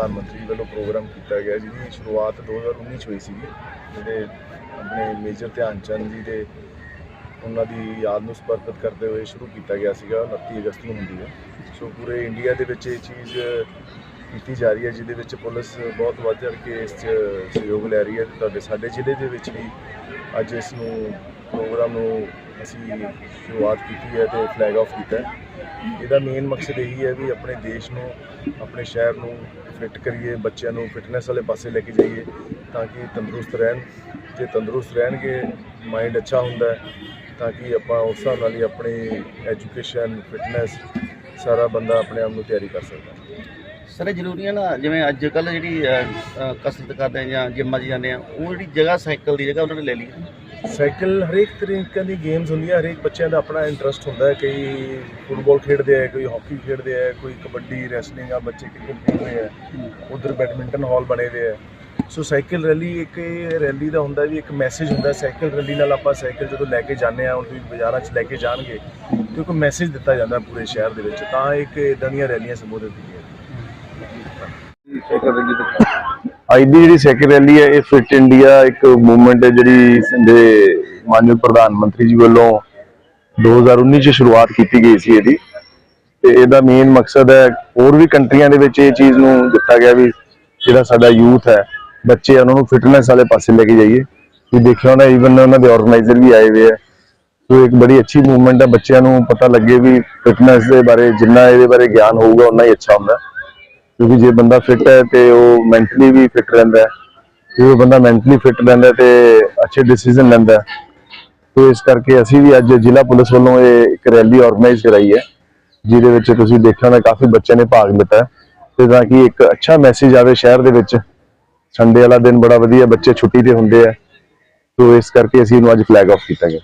ਪ੍ਰਧਾਨ ਮੰਤਰੀ ਵੱਲੋਂ ਪ੍ਰੋਗਰਾਮ ਕੀਤਾ ਗਿਆ ਜਿਹਦੀ ਸ਼ੁਰੂਆਤ 2019 ਚ ਹੋਈ ਸੀਗੀ, ਜਿਹੜੇ ਆਪਣੇ ਮੇਜਰ ਧਿਆਨ ਚੰਦ ਜੀ ਦੇ ਉਹਨਾਂ ਦੀ ਯਾਦ ਨੂੰ ਸਮਰਪਿਤ ਕਰਦੇ ਹੋਏ ਸ਼ੁਰੂ ਕੀਤਾ ਗਿਆ ਸੀਗਾ 29 ਅਗਸਤ ਨੂੰ ਹੁੰਦੀ ਹੈ। ਸੋ ਪੂਰੇ ਇੰਡੀਆ ਦੇ ਵਿੱਚ ਇਹ ਚੀਜ਼ ਕੀਤੀ ਜਾ ਰਹੀ ਹੈ, ਜਿਹਦੇ ਵਿੱਚ ਪੁਲਿਸ ਬਹੁਤ ਵੱਧ ਚੜ੍ਹ ਕੇ ਇਸ 'ਚ ਸਹਿਯੋਗ ਲੈ ਰਹੀ ਹੈ। ਤੇ ਤੁਹਾਡੇ ਸਾਡੇ ਜ਼ਿਲ੍ਹੇ ਦੇ ਵਿੱਚ ਵੀ ਅੱਜ ਇਸ ਨੂੰ ਪ੍ਰੋਗਰਾਮ ਨੂੰ ਅਸੀਂ ਸ਼ੁਰੂਆਤ ਕੀਤੀ ਹੈ ਤੇ ਫਲੈਗ ਆਫ ਕੀਤਾ ਹੈ। ਇਹਦਾ ਮੇਨ ਮਕਸਦ ਇਹੀ ਹੈ ਵੀ ਆਪਣੇ ਦੇਸ਼ ਨੂੰ, ਆਪਣੇ ਸ਼ਹਿਰ ਨੂੰ ਫਿੱਟ ਕਰੀਏ, ਬੱਚਿਆਂ ਨੂੰ ਫਿਟਨੈਸ ਵਾਲੇ ਪਾਸੇ ਲੈ ਕੇ ਜਾਈਏ ਤਾਂ ਕਿ ਤੰਦਰੁਸਤ ਰਹਿਣ। ਜੇ ਤੰਦਰੁਸਤ ਰਹਿਣਗੇ ਮਾਈਂਡ ਅੱਛਾ ਹੁੰਦਾ ਤਾਂ ਕਿ ਆਪਾਂ ਉਸ ਹਿਸਾਬ ਨਾਲ ਹੀ ਆਪਣੀ ਐਜੂਕੇਸ਼ਨ ਫਿਟਨੈਸ ਸਾਰਾ ਬੰਦਾ ਆਪਣੇ ਆਪ ਨੂੰ ਤਿਆਰੀ ਕਰ ਸਕਦਾ ਹੈ। ਸਰ ਜ਼ਰੂਰੀ ਹੈ ਨਾ, ਜਿਵੇਂ ਅੱਜ ਕੱਲ ਜਿਹੜੀ ਕਸਰਤ ਕਰਦੇ ਆ ਜਾਂ ਜਿੰਮਾਂ 'ਚ ਜਾਂਦੇ ਆ, ਉਹ ਜਿਹੜੀ ਜਗ੍ਹਾ, ਸਾਈਕਲ ਦੀ ਜਗ੍ਹਾ ਉਹਨਾਂ ਨੇ ਲੈ ਲਈ ਸਾਈਕਲ ਹਰੇਕ ਤਰੀਕੇ ਦੀ ਗੇਮਸ ਹੁੰਦੀਆਂ, ਹਰੇਕ ਬੱਚਿਆਂ ਦਾ ਆਪਣਾ ਇੰਟਰਸਟ ਹੁੰਦਾ ਹੈ, ਕਈ ਫੁੱਟਬਾਲ ਖੇਡਦੇ ਆ ਕੋਈ ਹਾਕੀ ਖੇਡਦੇ ਆ ਕੋਈ ਕਬੱਡੀ ਰੈਸਲਿੰਗ ਆ, ਬੱਚੇ ਕ੍ਰਿਕਟ ਖੇਡਦੇ ਆ ਉਧਰ ਬੈਡਮਿੰਟਨ ਹਾਲ ਬਣੇ ਹੋਏ ਆ ਸੋ ਸਾਈਕਲ ਰੈਲੀ ਇੱਕ ਇਹ ਰੈਲੀ ਦਾ ਹੁੰਦਾ ਵੀ ਇੱਕ ਮੈਸੇਜ ਹੁੰਦਾ, ਸਾਈਕਲ ਰੈਲੀ ਨਾਲ ਆਪਾਂ ਸਾਈਕਲ ਜਦੋਂ ਲੈ ਕੇ ਜਾਂਦੇ ਆ ਹੁਣ ਤੁਸੀਂ ਬਾਜ਼ਾਰਾਂ 'ਚ ਲੈ ਕੇ ਜਾਣਗੇ, ਤੇ ਇੱਕ ਮੈਸੇਜ ਦਿੱਤਾ ਜਾਂਦਾ ਪੂਰੇ ਸ਼ਹਿਰ ਦੇ ਵਿੱਚ, ਤਾਂ ਇੱਕ ਇਦਾਂ ਦੀਆਂ ਰੈਲੀਆਂ ਸੰਬੋਧਿਤ ਕੀਤੀਆਂ ਅੱਜ ਦੀ ਜਿਹੜੀ ਸੈਕਿੰਡ ਰੈਲੀ ਹੈ, ਇਹ ਫਿਟ ਇੰਡੀਆ ਇੱਕ ਮੂਵਮੈਂਟ ਹੈ ਜਿਹੜੀ ਦੇ ਮਾਨਯੋਗ ਪ੍ਰਧਾਨ ਮੰਤਰੀ ਜੀ ਵੱਲੋਂ 2019 ਚ ਸ਼ੁਰੂਆਤ ਕੀਤੀ ਗਈ ਸੀ ਇਹਦੀ। ਤੇ ਇਹਦਾ ਮੇਨ ਮਕਸਦ ਹੈ ਹੋਰ ਵੀ ਕੰਟਰੀਆਂ ਦੇ ਵਿੱਚ ਇਹ ਚੀਜ਼ ਨੂੰ ਦਿੱਤਾ ਗਿਆ ਵੀ ਜਿਹੜਾ ਸਾਡਾ ਯੂਥ ਹੈ, ਬੱਚੇ ਉਹਨਾਂ ਨੂੰ ਫਿਟਨੈਸ ਵਾਲੇ ਪਾਸੇ ਲੈ ਕੇ ਜਾਈਏ। ਵੀ ਦੇਖਿਆ ਹੋਣਾ ਈਵਨ ਉਹਨਾਂ ਦੇ ਆਰਗੇਨਾਈਜ਼ਰ ਵੀ ਆਏ ਹੋਏ ਆ। ਸੋ ਇੱਕ ਬੜੀ ਅੱਛੀ ਮੂਵਮੈਂਟ ਹੈ ਬੱਚਿਆਂ ਨੂੰ ਪਤਾ ਲੱਗੇ ਵੀ ਫਿਟਨੈਸ ਦੇ ਬਾਰੇ ਜਿੰਨਾ ਇਹਦੇ ਬਾਰੇ ਗਿਆਨ ਹੋਊਗਾ ਉਨਾ ਹੀ ਅੱਛਾ ਹੁੰਦਾ। ਕਿਉਂਕਿ ਜੇ ਬੰਦਾ ਫਿਟ ਹੈ ਤੇ ਉਹ ਮੈਂਟਲੀ ਵੀ ਫਿਟ ਰਹਿੰਦਾ ਹੈ। ਜੇ ਉਹ ਬੰਦਾ ਮੈਂਟਲੀ ਫਿਟ ਰਹਿੰਦਾ ਹੈ ਤੇ ਅੱਛੇ ਡਿਸੀਜਨ ਲੈਂਦਾ ਤੇ ਇਸ ਕਰਕੇ ਅਸੀਂ ਵੀ ਅੱਜ ਜ਼ਿਲ੍ਹਾ ਪੁਲਿਸ ਵੱਲੋਂ ਇਹ ਇੱਕ ਰੈਲੀ ਆਰਗੇਨਾਈਜ਼ ਕਰਾਈ ਹੈ, ਜਿਹਦੇ ਵਿੱਚ ਤੁਸੀਂ ਦੇਖਿਆ ਹੋਣਾ ਕਾਫੀ ਬੱਚਿਆਂ ਨੇ ਭਾਗ ਲਿੱਤਾ ਹੈ। ਤੇ ਤਾਂ ਕਿ ਇੱਕ ਅੱਛਾ ਮੈਸੇਜ ਆਵੇ ਸ਼ਹਿਰ ਦੇ ਵਿੱਚ ਸੰਡੇ ਵਾਲਾ ਦਿਨ ਬੜਾ ਵਧੀਆ ਬੱਚੇ ਛੁੱਟੀ ਤੇ ਹੁੰਦੇ ਆ ਸੋ ਇਸ ਕਰਕੇ ਅਸੀਂ ਇਹਨੂੰ ਅੱਜ ਫਲੈਗ ਆਫ ਕੀਤਾ ਗਿਆ